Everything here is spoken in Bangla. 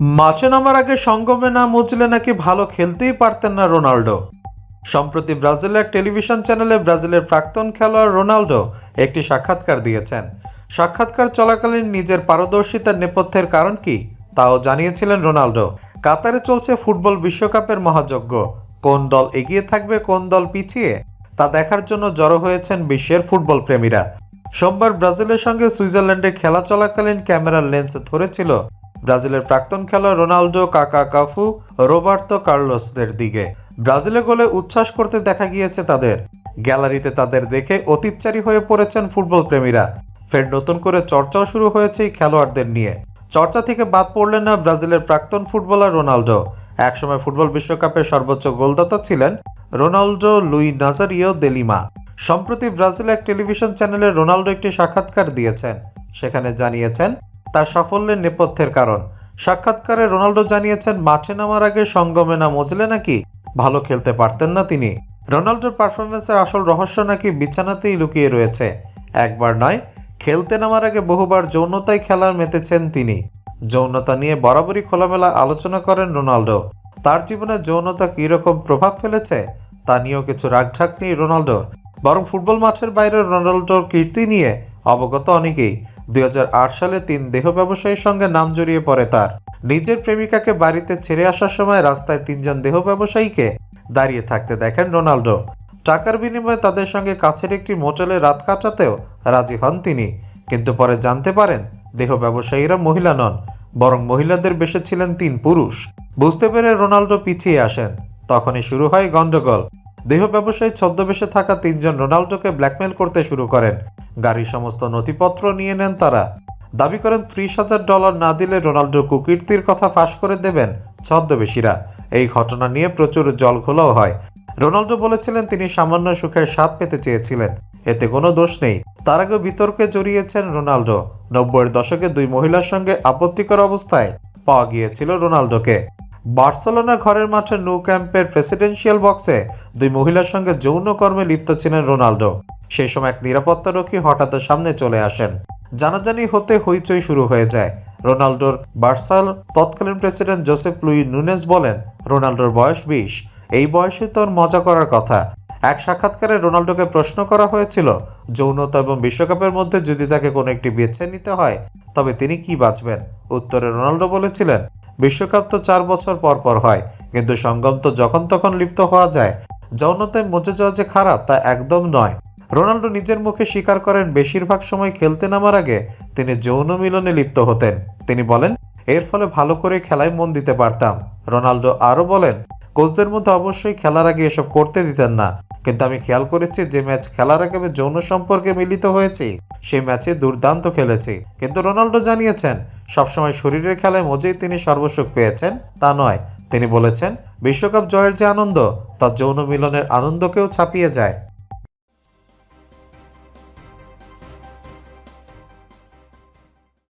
মাঠে নামার আগে সঙ্গমে না মুচলে নাকি ভালো খেলতেই পারতেন না রোনাল্ডো। সম্প্রতি ব্রাজিলের টেলিভিশন চ্যানেলে ব্রাজিলের প্রাক্তন খেলোয়াড় রোনাল্ডো একটি সাক্ষাৎকার দিয়েছেন। সাক্ষাৎকার চলাকালীন নিজের পারদর্শিতার নেপথ্যের কারণ কি, তাও জানিয়েছিলেন রোনাল্ডো। কাতারে চলছে ফুটবল বিশ্বকাপের মহাযজ্ঞ। কোন দল এগিয়ে থাকবে, কোন দল পিছিয়ে, তা দেখার জন্য জড়ো হয়েছেন বিশ্বের ফুটবল প্রেমীরা। সোমবার ব্রাজিলের সঙ্গে সুইজারল্যান্ডে খেলা চলাকালীন ক্যামেরার লেন্স ধরেছিল ব্রাজিলের প্রাক্তন খেলোয়াড় রোনাল্ডো কাকা কাফু রোবার্তো কার্লোসদের দিকে। ব্রাজিলে গোলে উচ্ছ্বাস করতে দেখা গিয়েছে তাদের। গ্যালারিতে তাদের দেখে অতীতচারী হয়ে পড়েছেন ফুটবল প্রেমীরা ফের নতুন করে চর্চাও শুরু হয়েছে এই খেলোয়াড়দের নিয়ে। চর্চা থেকে বাদ পড়লেন না ব্রাজিলের প্রাক্তন ফুটবলার রোনাল্ডো একসময় ফুটবল বিশ্বকাপের সর্বোচ্চ গোলদাতা ছিলেন রোনাল্ডো লুই নাজারিও দেলিমা সম্প্রতি ব্রাজিল এক টেলিভিশন চ্যানেলে রোনাল্ডো একটি সাক্ষাৎকার দিয়েছেন। সেখানে জানিয়েছেন তার সাফল্যের নেপথ্যের কারণ। সাক্ষাৎকারে রোনাল্ডো জানিয়েছেন, মাঠে নামার আগে সঙ্গমে না মজলে নাকি ভালো খেলতে পারতেন না তিনি। রোনাল্ডোর পারফরমেন্সের আসল রহস্য নাকি বিছানাতেই লুকিয়ে রয়েছে। একবার নয়, খেলতে নামার আগে বহুবার যৌনতায় খেলার মেতেছেন তিনি। যৌনতা নিয়ে বরাবরই খোলামেলা আলোচনা করেন রোনাল্ডো তার জীবনে যৌনতা কীরকম প্রভাব ফেলেছে, তা নিয়েও কিছু রাগঢাক নেই রোনাল্ডোর বরং ফুটবল মাঠের বাইরে রোনাল্ডোর কীর্তি নিয়ে অবগত অনেকেই। দুই হাজার আট সালে তিন দেহ ব্যবসায়ীর সঙ্গে নাম জড়িয়ে পড়ে তার। নিজের প্রেমিকাকে বাড়িতে ছেড়ে আসার সময় রাস্তায় তিনজন দেহ ব্যবসায়ীকে দাঁড়িয়ে থাকতে দেখেন রোনাল্ডো টাকার বিনিময়ে তাদের সঙ্গে কাছের একটি মোটেলে রাত কাটাতেও রাজি হন তিনি। কিন্তু পরে জানতে পারেন, দেহ ব্যবসায়ীরা মহিলা নন, বরং মহিলাদের বেশে ছিলেন তিন পুরুষ। বুঝতে পেরে রোনাল্ডো পিছিয়ে আসেন। তখনই শুরু হয় গন্ডগোল দেহ ব্যবসায়ী ছদ্মবেশে থাকা তিনজন রোনাল্ডোকে ব্ল্যাকমেল করতে শুরু করেন। গাড়ির সমস্ত নথিপত্র নিয়ে নেন তারা। দাবি করেন ত্রিশ হাজার ডলার না দিলে রোনাল্ডো কুকীর্তির কথা ফাঁস করে দেবেন ছদ্মবেশীরা। এই ঘটনা নিয়ে প্রচুর জলঘোলাও হয়। রোনাল্ডো বলেছিলেন তিনি সামান্য সুখের স্বাদ পেতে চেয়েছিলেন। এতে কোনো দোষ নেই। তার আগে বিতর্কে জড়িয়েছেন রোনাল্ডো নব্বইয়ের দশকে দুই মহিলার সঙ্গে আপত্তিকর অবস্থায় পাওয়া গিয়েছিল রোনাল্ডোকে বার্সেলোনা ঘরের মাঠে নো ক্যাম্পের প্রেসিডেন্সিয়াল বক্সে দুই মহিলার সঙ্গে যৌন কর্মে লিপ্ত ছিলেন রোনাল্ডো সেই সময় এক নিরাপত্তারক্ষী হঠাৎ সামনে চলে আসেন। জানাজানি হতে হইচই শুরু হয়ে যায়। রোনাল্ডোর বার্সাল তৎকালীন প্রেসিডেন্ট জোসেফ লুই নুনেস বলেন রোনাল্ডোর বয়স বিশ। এই বয়সে তোর মজা করার কথা। এক সাক্ষাৎকারে রোনাল্ডোকে প্রশ্ন করা হয়েছিল, যৌনতা এবং বিশ্বকাপের মধ্যে যদি তাকে কোনো একটি বেছে নিতে হয়, তবে তিনি কি বাঁচবেন? উত্তরে রোনাল্ডো বলেছিলেন, বিশ্বকাপ তো চার বছর পর পর হয়, কিন্তু সঙ্গম তো যখন তখন লিপ্ত হওয়া যায়। যৌনতায় মজে যাওয়া যে খারাপ, তা একদম নয়। রোনাল্ডো নিজের মুখে স্বীকার করেন বেশিরভাগ সময় খেলতে নামার আগে তিনি যৌন মিলনে লিপ্ত হতেন। তিনি বলেন, এর ফলে ভালো করে খেলায় মন দিতে পারতাম। রোনাল্ডো আরও বলেন, কোচদের মধ্যে অবশ্যই খেলার আগে এসব করতে দিতেন না। কিন্তু আমি খেয়াল করেছি যে ম্যাচ খেলার আগে আমি যৌন সম্পর্কে মিলিত হয়েছি। সেই ম্যাচে দুর্দান্ত খেলেছি। কিন্তু রোনাল্ডো জানিয়েছেন, সবসময় শরীরের খেলায় মজেই তিনি সর্বসুখ পেয়েছেন। তা নয়। তিনি বলেছেন, বিশ্বকাপ জয়ের যে আনন্দ, তা যৌন মিলনের আনন্দকেও ছাপিয়ে যায়।